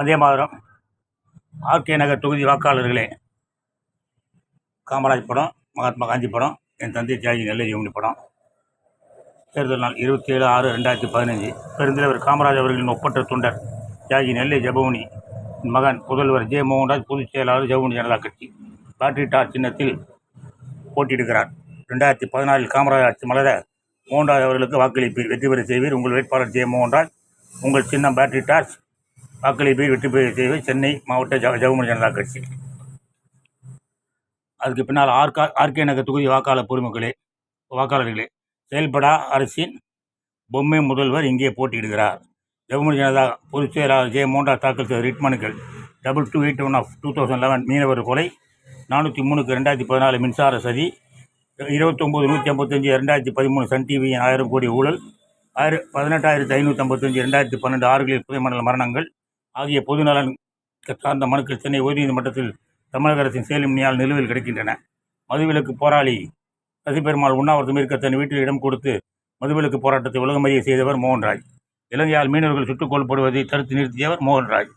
வந்தே மாதிரம் RK நகர் தொகுதி வாக்காளர்களே. காமராஜ் படம் மகாத்மா காந்தி படம் என் தந்தை தியாகி நெல்லை யோமனி படம். தேர்தல் நாள் இருபத்தி ஏழு ஆறு ரெண்டாயிரத்தி பதினஞ்சு. பெருந்தலைவர் காமராஜ் அவர்களின் ஒப்பற்ற தொண்டர் தியாகி நெல்லை ஜெபமுனி. மகன் புதல்வர் ஜே மோகன்ராஜ் பொதுச் செயலாளர் ஜெபமுனி ஜனதா கட்சி. பேட்டரி டார் சின்னத்தில் போட்டியிடுகிறார். ரெண்டாயிரத்தி பதினாலில் காமராஜ் ஆட்சி மலர மோகன்ராஜ் அவர்களுக்கு வாக்களிப்பீர். வெற்றி பெற செய்வீர். உங்கள் வேட்பாளர் ஜே மோகன்ராஜ் உங்கள் சின்னம் பேட்டரி டார்ச் வாக்களிப்பை வெற்றி பெற செய்வது சென்னை மாவட்ட ஜ ஜெகமணி ஜனதா கட்சி. அதுக்கு பின்னால் ஆர்கா ஆர்கே நகர் தொகுதி வாக்காளர் பொதுமக்களே வாக்காளர்களே செயல்படா அரசின் பொம்மை முதல்வர் இங்கே போட்டியிடுகிறார். ஜெகமணி ஜனதா பொதுச் செயலாளர் ஜெய மோண்டா தாக்கல் செய்த ரிட் மனுக்கள் double two eight one of two thousand eleven மீனவர் கொலை நானூற்றி மூணுக்கு ரெண்டாயிரத்தி பதினாலு மின்சார சதி இருபத்தொம்போது நூற்றி ஐம்பத்தஞ்சு ரெண்டாயிரத்தி பதிமூணு சன் டிவியின் ஆயிரம் கோடி ஊழல் ஆயிர பதினெட்டாயிரத்தி ஐநூற்றி ஐம்பத்தஞ்சு ரெண்டாயிரத்தி பன்னெண்டு ஆறுகளில் புதைமண்டல மரணங்கள் ஆகிய பொதுநலன் சார்ந்த மனுக்கள் சென்னை உயர்நீதிமன்றத்தில் தமிழக அரசின் செயலிமணியால் நிலுவையில் கிடைக்கின்றன. மதுவிலக்கு போராளி சசிபெருமாள் உண்ணாவிரதம் இருக்க தன் வீட்டில் இடம் கொடுத்து மதுவிலக்கு போராட்டத்தை உலகமறிய செய்தவர் மோகன்ராய் இலங்கையால் மீனவர்கள் சுட்டுக் கொல்லப்படுவதை தடுத்து நிறுத்தியவர் மோகன்ராய்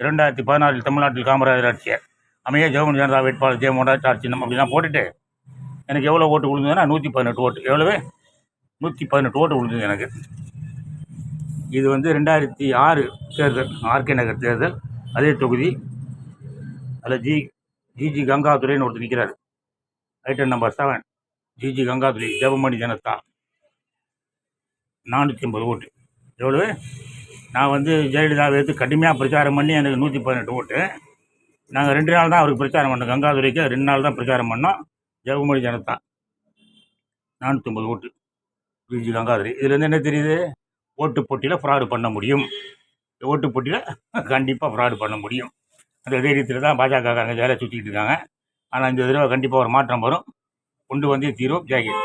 இரண்டாயிரத்தி பதினாறில் தமிழ்நாட்டில் காமராஜர் ஆட்சியர். அமைய ஜெகமணி ஜனதா வேட்பாளர் ஜெய மோகன்ராஜ் ஆட்சி நம்ம அப்படி போட்டுட்டு எனக்கு எவ்வளோ ஓட்டு விழுந்ததுன்னா நூற்றி பதினெட்டு ஓட்டு. எவ்வளவு? நூற்றி பதினெட்டு ஓட்டு விழுந்தது எனக்கு. இது வந்து ரெண்டாயிரத்தி ஆறு தேர்தல் ஆர்கே நகர் தேர்தல். அதே தொகுதி அதில் ஜி ஜிஜி கங்காதுரைன்னு ஒருத்தர் நிற்கிறார் item number seven G G Gangadurai Jebamani Janata. நானூற்றி ஐம்பது ஓட்டு. எவ்வளவு? நான் வந்து ஜெயலலிதாவை எடுத்து கடுமையாக பிரச்சாரம் பண்ணி எனக்கு நூற்றி பதினெட்டு ஓட்டு. நாங்கள் ரெண்டு நாள் தான் அவருக்கு பிரச்சாரம் பண்ணோம். கங்காதுரைக்கு ரெண்டு நாள் தான் பிரச்சாரம் பண்ணோம். ஜெகமணி ஜனதா. நானூற்றம்பது ஓட்டு. G G Gangadurai. இதுலேருந்து என்ன தெரியுது? ஓட்டு போட்டியில் ஃப்ராடு பண்ண முடியும். ஓட்டு போட்டியில் கண்டிப்பாக ஃப்ராடு பண்ண முடியும். அந்த தைரியத்தில் தான் பாஜகக்காரங்க வேலை சுற்றிக்கிட்டு இருக்காங்க. ஆனால் இந்த தடவை கண்டிப்பாக ஒரு மாற்றம் வரும். கொண்டு வந்தே தீரும். ஜாகிர்